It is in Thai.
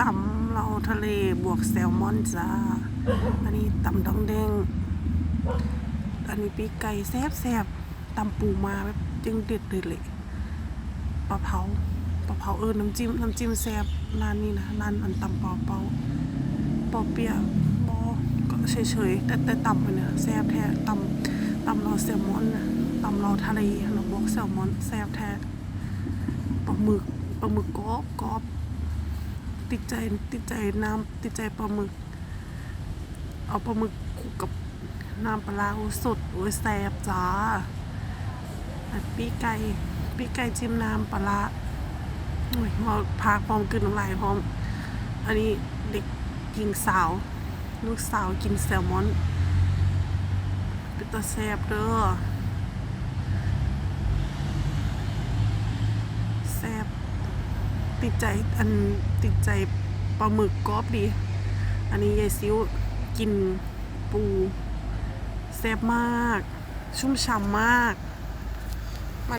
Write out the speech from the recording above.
ตำเราทะเลบวกแซลมอนจ้า อันนี้ตำดองแดง อันนี้ปีกไก่แซ่บแซบตำปูมาแบบจึงเด็ดเลยเลยปลาเผาปลาเผาเออน้ำจิ้มน้ำจิ้มแซ่บร้านนี้นะร้านอันตำปอเปาปอเปียบอก็เฉยๆแต่แต่ตำมันเนี่ยแซ่บแท้ตำตำเราแซลมอนนะตำเราทะเลเราบอกแซลมอนแซ่บแท้ปลาหมึกปลาหมึกกรอบกรอบ ติดใจติดใจน้ำติดใจปลาหมึก เอาปลาหมึกคลุกกับน้ำปลาสดโอ้ยแซ่บจ้าปีไก่ปีไก่จิ้มน้ำปลาโอ้ยมาพากพร้อมกลืนน้ำลายพร้อม อันนี้เด็กหญิงสาว ลูกสาวกินแซลมอนเป็นตาแซ่บเด้อแซ่บ ติดใจอันติดใจปลาหมึกกรอบดี อันนี้ยายซิ้วกินปูแซ่บมาก ชุ่มฉ่ำมาก